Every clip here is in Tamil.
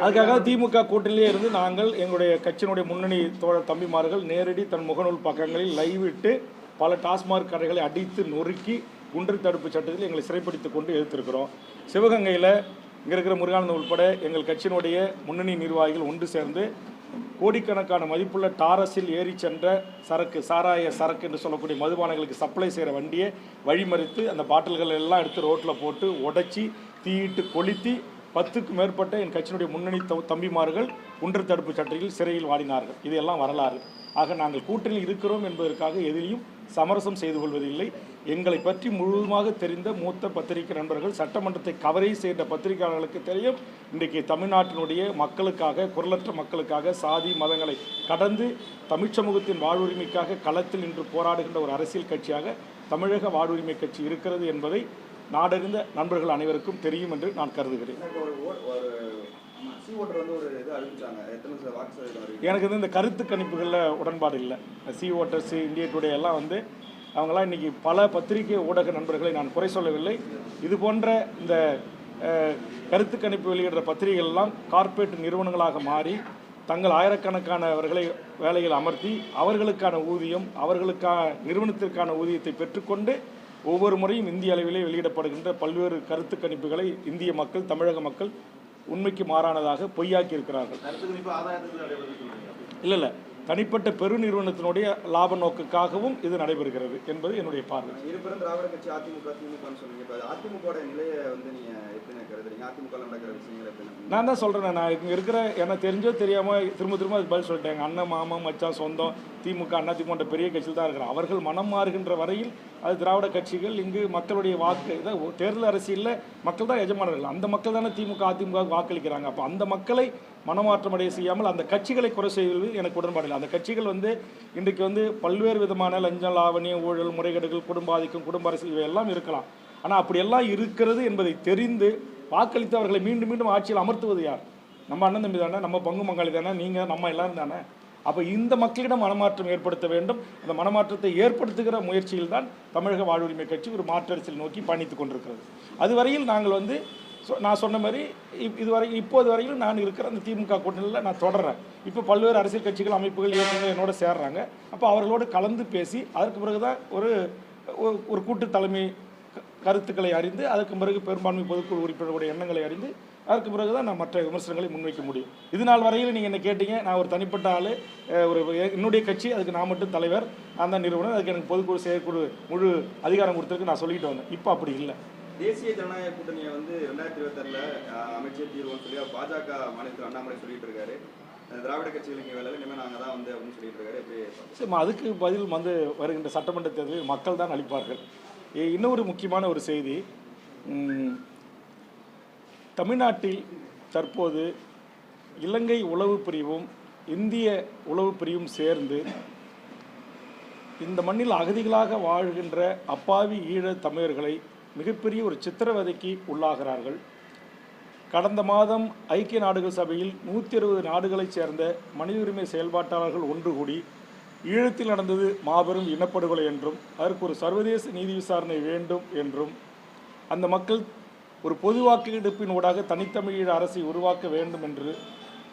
அதுக்காக திமுக கூட்டணியிலே இருந்து நாங்கள் எங்களுடைய கட்சியினுடைய முன்னணி தோழர் தம்பிமார்கள் நேரடி தன் முகநூல் பக்கங்களில் லைவ் இட்டு பல டாஸ்மாக் கடைகளை அடித்து நொறுக்கி குண்டர் தடுப்பு சட்டத்தில் எங்களை சிறைப்பிடித்துக் கொண்டு எதிர்த்திருக்கிறோம் சிவகங்கையில் இங்கே இருக்கிற முருகானந்தம் உட்பட எங்கள் கட்சியினுடைய முன்னணி நிர்வாகிகள் ஒன்று சேர்ந்து கோடிக்கணக்கான மதிப்புள்ள டாரஸில் ஏறி சென்ற சரக்கு சாராய சரக்கு என்று சொல்லக்கூடிய மதுபானங்களுக்கு சப்ளை செய்கிற வண்டியை வழிமறித்து அந்த பாட்டில்கள் எல்லாம் எடுத்து ரோட்டில் போட்டு உடைச்சி தீயிட்டு கொளுத்தி பத்துக்கு மேற்பட்ட என் கட்சியினுடைய முன்னணி தம்பிமார்கள் குன்று தடுப்பு சட்டையில் சிறையில் வாடினார்கள். இதையெல்லாம் வரலாறு. ஆக நாங்கள் கூட்டணியில் இருக்கிறோம் என்பதற்காக எதிலையும் சமரசம் செய்து கொள்வதில்லை. எங்களை பற்றி முழுவதுமாக தெரிந்த மூத்த பத்திரிகை நண்பர்கள் சட்டமன்றத்தை கவரேஜ் செய்த பத்திரிகையாளர்களுக்கு தெரியும் இன்றைக்கு தமிழ்நாட்டினுடைய மக்களுக்காக குரலற்ற மக்களுக்காக சாதி மதங்களை கடந்து தமிழ்ச் சமூகத்தின் வாழ்வுரிமைக்காக களத்தில் நின்று போராடுகின்ற ஒரு அரசியல் கட்சியாக தமிழக வாழ்வுரிமை கட்சி இருக்கிறது என்பதை நாடறிந்த நண்பர்கள் அனைவருக்கும் தெரியும் என்று நான் கருதுகிறேன். எனக்கு வந்து இந்த கருத்து கணிப்புகளில் உடன்பாடு இல்லை. சி ஓட்டர்ஸ் இந்திய டுடே எல்லாம் வந்து அவங்களாம் இன்னைக்கு பல பத்திரிகை ஊடக நண்பர்களை நான் குறை சொல்லவில்லை. இது போன்ற இந்த கருத்து கணிப்பு வெளியிடுற பத்திரிகைகள் எல்லாம் கார்ப்பரேட் நிறுவனங்களாக மாறி தங்கள் ஆயிரக்கணக்கானவர்களை வேலையில் அமர்த்தி அவர்களுக்கான ஊதியம் அவர்களுக்கான நிறுவனத்திற்கான ஊதியத்தை பெற்றுக்கொண்டு ஒவ்வொரு முறையும் இந்திய அளவிலே வெளியிடப்படுகின்ற பல்வேறு கருத்து கணிப்புகளை இந்திய மக்கள் தமிழக மக்கள் உண்மைக்கு மாறானதாக பொய்யாக்கி இருக்கிறார்கள் இல்லை இல்லை. தனிப்பட்ட பெருநிறுவனத்தினுடைய லாப நோக்குக்காகவும் இது நடைபெறுகிறது என்பது என்னுடைய பார்வை. இருபெரும் திராவிட கட்சி அதிமுக திமுகன்னு சொன்னீங்க. அதிமுக நிலையை வந்து நீங்க எப்படி கருதுறீங்க? அதிமுக நடக்கிற விஷயங்கள் நான் தான் சொல்கிறேன் நான் இங்கே இருக்கிற எனக்கு தெரிஞ்சோ தெரியாமல் திரும்ப திரும்ப அது பதில் சொல்லிட்டேன். அண்ணன் மாமன் மச்சான் சொந்தம் திமுக அண்ணா திமுக பெரிய கட்சியில் தான் இருக்கிறான் அவர்கள் மனம் மாறுகின்ற வரையில் அது திராவிட கட்சிகள் இங்கு மக்களுடைய வாக்கு இதை தேர்தல் அரசியலில் மக்கள் தான் எஜமானர்கள். அந்த மக்கள் தானே திமுக அதிமுக வாக்களிக்கிறாங்க. அப்போ அந்த மக்களை மனமாற்றம் அடைய செய்யாமல் அந்த கட்சிகளை குறை செய்வது எனக்கு உடன்பாடு இல்லை. அந்த கட்சிகள் வந்து இன்றைக்கு வந்து பல்வேறு விதமான லஞ்சம் லாவணியம் ஊழல் முறைகேடுகள் குடும்ப ஆதிக்கம் குடும்ப அரசியல் இவையெல்லாம் இருக்கலாம். ஆனால் அப்படியெல்லாம் இருக்கிறது என்பதை தெரிந்து வாக்களித்தவர்களை மீண்டும் மீண்டும் ஆட்சியில் அமர்த்துவது யார்? நம்ம அண்ணன் தம்பி தானே நம்ம பங்கு மங்காளி தானே நீங்கள் நம்ம எல்லாரும் தானே? அப்போ இந்த மக்களிடம் மனமாற்றம் ஏற்படுத்த வேண்டும். அந்த மனமாற்றத்தை ஏற்படுத்துகிற முயற்சியில் தான் தமிழக வாழ்வுரிமை கட்சி ஒரு மாற்று அரசியல் நோக்கி பயணித்து கொண்டிருக்கிறது. அதுவரையில் நாங்கள் வந்து சொ- நான் சொன்ன மாதிரி இப்- இதுவரை இப்போது வரையிலும் நான் இருக்கிற அந்த திமுக கூட்டணியில் நான் தொடர்றேன். இப்போ பல்வேறு அரசியல் கட்சிகள் அமைப்புகள் இயக்கங்கள் என்னோட சேர்றாங்க. அப்போ அவர்களோடு கலந்து பேசி அதற்கு பிறகு தான் ஒரு ஒரு- கூட்டு தலைமை கருத்துக்களை அறிந்து அதற்கு பிறகு பெரும்பான்மை பொதுக்குழு உறுப்பினர்களுடைய எண்ணங்களை அறிந்து அதற்கு பிறகு தான் நான் மற்ற விமர்சனங்களை முன்வைக்க முடியும். இது நாள் வரையில் நீங்கள் என்ன கேட்டீங்க நான் ஒரு தனிப்பட்ட ஆள் ஒரு என்னுடைய கட்சி அதுக்கு நான் மட்டும் தலைவர் நான் தான் நிறுவனர் அதுக்கு எனக்கு பொதுக்குழு செயற்குழு முழு அதிகாரம் கொடுத்துருக்கு நான் சொல்லிட்டு வந்தேன். இப்போ அப்படி இல்லை. தேசிய ஜனநாயக கூட்டணியை வந்து ரெண்டாயிரத்தி இருபத்தாறுல அமைச்சர் தீர்வுன்னு சொல்லி பாஜக மாநிலத்தில் அண்ணாமலை சொல்லிட்டு இருக்காரு. திராவிட கட்சிகளுக்கு வேலை இனிமேல் நாங்கள் தான் வந்து அப்படின்னு சொல்லிட்டு இருக்காரு? சரி அதுக்கு பதில் வந்து வருகின்ற சட்டமன்ற தேர்தலில் மக்கள் தான் அளிப்பார்கள். இன்னொரு முக்கியமான ஒரு செய்தி. தமிழ்நாட்டில் தற்போது இலங்கை உளவு பிரிவும் இந்திய உளவு பிரிவும் சேர்ந்து இந்த மண்ணில் அகதிகளாக வாழ்கின்ற அப்பாவி ஈழத் தமிழர்களை மிகப்பெரிய ஒரு சித்திரவதைக்கு உள்ளாகிறார்கள். கடந்த மாதம் ஐக்கிய நாடுகள் சபையில் நூற்றி அறுபது நாடுகளைச் சேர்ந்த மனித உரிமை செயல்பாட்டாளர்கள் ஒன்று கூடி ஈழத்தில் நடந்தது மாபெரும் இனப்படுகொலை என்றும் அதற்கு ஒரு சர்வதேச நீதி விசாரணை வேண்டும் என்றும் அந்த மக்கள் ஒரு பொது வாக்கெடுப்பின் ஊடாக தனித்தமிழீழ அரசை உருவாக்க வேண்டும் என்று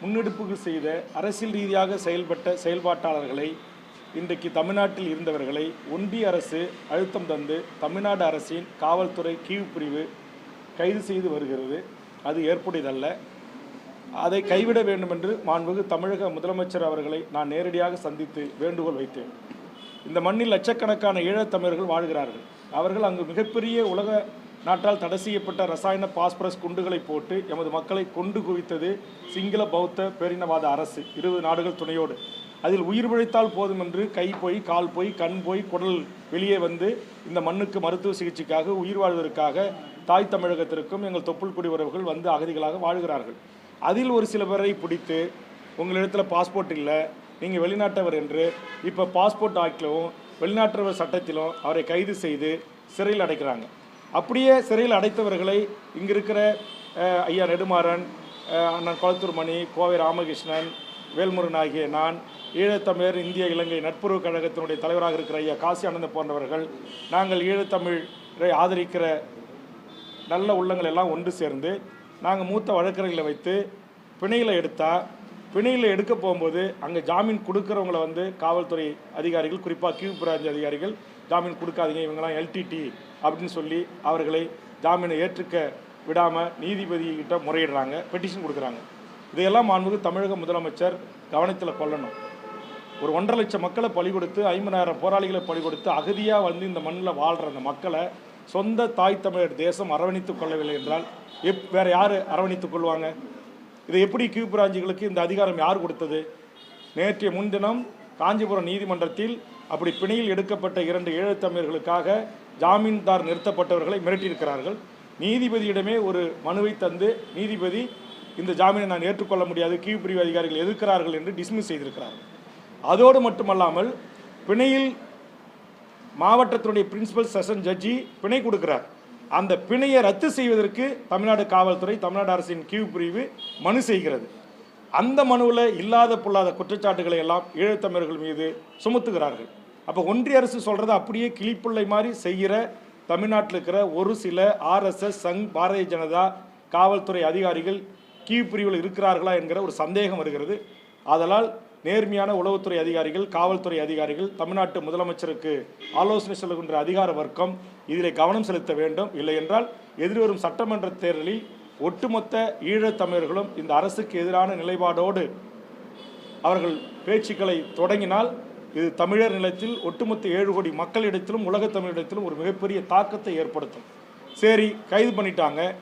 முன்னெடுப்புகள் செய்த அரசியல் ரீதியாக செயல்பட்ட செயல்பாட்டாளர்களை இன்றைக்கு தமிழ்நாட்டில் இருந்தவர்களை ஒன்றிய அரசு அழுத்தம் தந்து தமிழ்நாடு அரசின் காவல்துறை கீழ்ப்பிரிவு கைது செய்து வருகிறது. அது ஏற்புடையதல்ல. அதை கைவிட வேண்டும் என்று மாண்புகு தமிழக முதலமைச்சர் அவர்களை நான் நேரடியாக சந்தித்து வேண்டுகோள் வைத்தேன். இந்த மண்ணில் லட்சக்கணக்கான ஈழத்தமிழர்கள் வாழ்கிறார்கள். அவர்கள் அங்கு மிகப்பெரிய உலக நாட்டால் தடை செய்யப்பட்ட ரசாயன பாஸ்பரஸ் குண்டுகளை போட்டு எமது மக்களை கொண்டு குவித்தது சிங்கள பௌத்த பேரினவாத அரசு. இருபது நாடுகள் துணையோடு. அதில் உயிர் பிழைத்தால் போதும் என்று கை போய் கால் போய் கண் போய் குடல் வெளியே வந்து இந்த மண்ணுக்கு மருத்துவ சிகிச்சைக்காக உயிர் வாழ்வதற்காக தாய் தமிழகத்திற்கும் எங்கள் தொப்புள் குடி உறவுகள் வந்து அகதிகளாக வாழ்கிறார்கள். அதில் ஒரு சில பேரை பிடித்து உங்களிடத்தில் பாஸ்போர்ட் இல்லை நீங்கள் வெளிநாட்டவர் என்று இப்போ பாஸ்போர்ட் ஆக்டிலும் வெளிநாட்டவர் சட்டத்திலும் அவரை கைது செய்து சிறையில் அடைக்கிறாங்க. அப்படியே சிறையில் அடைத்தவர்களை இங்கே இருக்கிற ஐயா நெடுமாறன் அண்ணன் குளத்தூர் மணி கோவை ராமகிருஷ்ணன் வேல்முருகன் ஆகிய நான் ஈழத்தமிழர் இந்திய இலங்கை நட்புறவு கழகத்தினுடைய தலைவராக இருக்கிற ஐயா காசி ஆனந்த போன்றவர்கள் நாங்கள் ஈழத்தமிழரை ஆதரிக்கிற நல்ல உள்ளங்கள் எல்லாம் ஒன்று சேர்ந்து நாங்கள் மூத்த வழக்கறிஞர்களை வைத்து பிணையில் எடுத்தால் பிணையில் எடுக்க போகும்போது அங்கே ஜாமீன் கொடுக்குறவங்கள வந்து காவல்துறை அதிகாரிகள் குறிப்பாக கியூ பிரான்ச் அதிகாரிகள் ஜாமீன் கொடுக்காதீங்க இவங்கெல்லாம் எல்டிடி அப்படின்னு சொல்லி அவர்களை ஜாமீனை ஏற்றுக்க விடாமல் நீதிபதிகிட்ட முறையிடுறாங்க பெட்டிஷன் கொடுக்குறாங்க. இதையெல்லாம் மாண்புக்கு தமிழக முதலமைச்சர் கவனத்தில் கொள்ளணும். ஒரு ஒன்றரை லட்சம் மக்களை பலி கொடுத்து ஐம்பதாயிரம் போராளிகளை பலி கொடுத்து அகதியாக வந்து இந்த மண்ணில் வாழ்கிற அந்த மக்களை சொந்த தாய் தமிழர் தேசம் அரவணைத்துக் கொள்ளவில்லை என்றால் எப் வேறு யார் அரவணைத்துக் கொள்வாங்க? இதை எப்படி கியூபிராஞ்சுகளுக்கு இந்த அதிகாரம் யார் கொடுத்தது? நேற்றைய முன்தினம் காஞ்சிபுரம் நீதிமன்றத்தில் அப்படி பிணையில் எடுக்கப்பட்ட இரண்டு ஈழத்தமிழர்களுக்காக ஜாமீன்தார் நிறுத்தப்பட்டவர்களை மிரட்டியிருக்கிறார்கள். நீதிபதியிடமே ஒரு மனுவை தந்து நீதிபதி இந்த ஜாமீனை நான் ஏற்றுக்கொள்ள முடியாது கீழ் பிரிவு அதிகாரிகள் எதிர்க்கிறார்கள் என்று டிஸ்மிஸ் செய்திருக்கிறார்கள். அதோடு மட்டுமல்லாமல் பிணையில் மாவட்டத்தினுடைய பிரின்சிபல் செஷன் ஜட்ஜி பிணை கொடுக்கிறார். அந்த பிணையை ரத்து செய்வதற்கு தமிழ்நாடு காவல்துறை தமிழ்நாடு அரசின் கீழ் பிரிவு மனு செய்கிறது. அந்த மனுவில் இல்லாத பொல்லாத குற்றச்சாட்டுகளை எல்லாம் ஈழத்தமிழர்கள் மீது சுமத்துகிறார்கள். அப்போ ஒன்றிய அரசு சொல்கிறத அப்படியே கிளிப்பிள்ளை மாதிரி செய்கிற தமிழ்நாட்டில் இருக்கிற ஒரு சில ஆர்எஸ்எஸ் சங் பாரதிய ஜனதா காவல்துறை அதிகாரிகள் கீழ் பிரிவில் இருக்கிறார்களா என்கிற ஒரு சந்தேகம் வருகிறது. ஆதலால் நேர்மையான உளவுத்துறை அதிகாரிகள் காவல்துறை அதிகாரிகள் தமிழ்நாட்டு முதலமைச்சருக்கு ஆலோசனை சொல்லுகின்ற அதிகார வர்க்கம் இதில் கவனம் செலுத்த வேண்டும். இல்லை என்றால் எதிர்வரும் சட்டமன்ற தேர்தலில் ஒட்டுமொத்த ஈழத்தமிழர்களும் இந்த அரசுக்கு எதிரான நிலைப்பாடோடு அவர்கள் பேச்சுக்களை தொடங்கினால் இது தமிழர் நிலத்தில் ஒட்டுமொத்த ஏழு கோடி மக்களிடத்திலும் உலகத் தமிழிடத்திலும் ஒரு மிகப்பெரிய தாக்கத்தை ஏற்படுத்தும். சரி கைது பண்ணிட்டாங்க.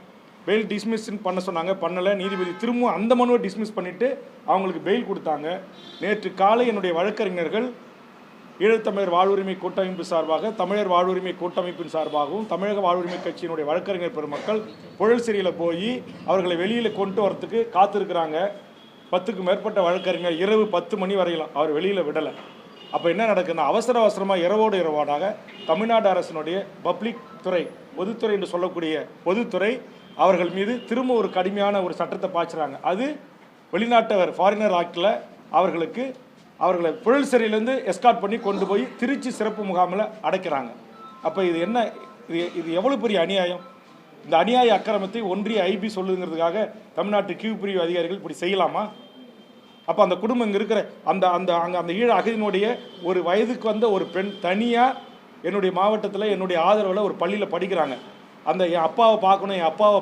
பெயில் டிஸ்மிஸ் பண்ண சொன்னாங்க பண்ணலை. நீதிபதி திரும்பவும் அந்த மனுவை டிஸ்மிஸ் பண்ணிட்டு அவங்களுக்கு பெயில் கொடுத்தாங்க. நேற்று காலை என்னுடைய வழக்கறிஞர்கள் ஈழத்தமிழர் வாழ்வுரிமை கூட்டமைப்பு சார்பாக தமிழர் வாழ்வுரிமை கூட்டமைப்பின் சார்பாகவும் தமிழக வாழ்வுரிமை கட்சியினுடைய வழக்கறிஞர் பெருமக்கள் புழல் சிறையில் போய் அவர்களை வெளியில் கொண்டு வரத்துக்கு காத்திருக்கிறாங்க. பத்துக்கு மேற்பட்ட வழக்கறிஞர் இரவு பத்து மணி வரையிலும் அவர் வெளியில் விடலை. அப்போ என்ன நடக்குதுன்னா அவசர அவசரமாக இரவோடு இரவோடாக தமிழ்நாடு அரசினுடைய பப்ளிக் துறை பொதுத்துறை என்று சொல்லக்கூடிய பொதுத்துறை அவர்கள் மீது திரும்ப ஒரு கடுமையான ஒரு சட்டத்தை பாய்ச்சுறாங்க. அது வெளிநாட்டவர் ஃபாரினர் ஆக்டில் அவர்களுக்கு அவர்களை புழல் சிறையிலேருந்து எஸ்கார்ட் பண்ணி கொண்டு போய் திருச்சி சிறப்பு முகாமில் அடைக்கிறாங்க. அப்போ இது என்ன இது இது எவ்வளோ பெரிய அநியாயம்? இந்த அநியாய அக்கிரமத்தை ஒன்றிய ஐபி சொல்லுங்கிறதுக்காக தமிழ்நாட்டு கீழ் பிரிவு அதிகாரிகள் இப்படி செய்யலாமா? அப்போ அந்த குடும்பம் இங்கே இருக்கிற அந்த அந்த அங்கே அந்த ஈழ அகதியினுடைய ஒரு வயதுக்கு வந்த ஒரு பெண் தனியாக என்னுடைய மாவட்டத்தில் என்னுடைய ஆதரவில் ஒரு பள்ளியில் படிக்கிறாங்க. அந்த என் அப்பாவை பார்க்கணும் என் அப்பாவை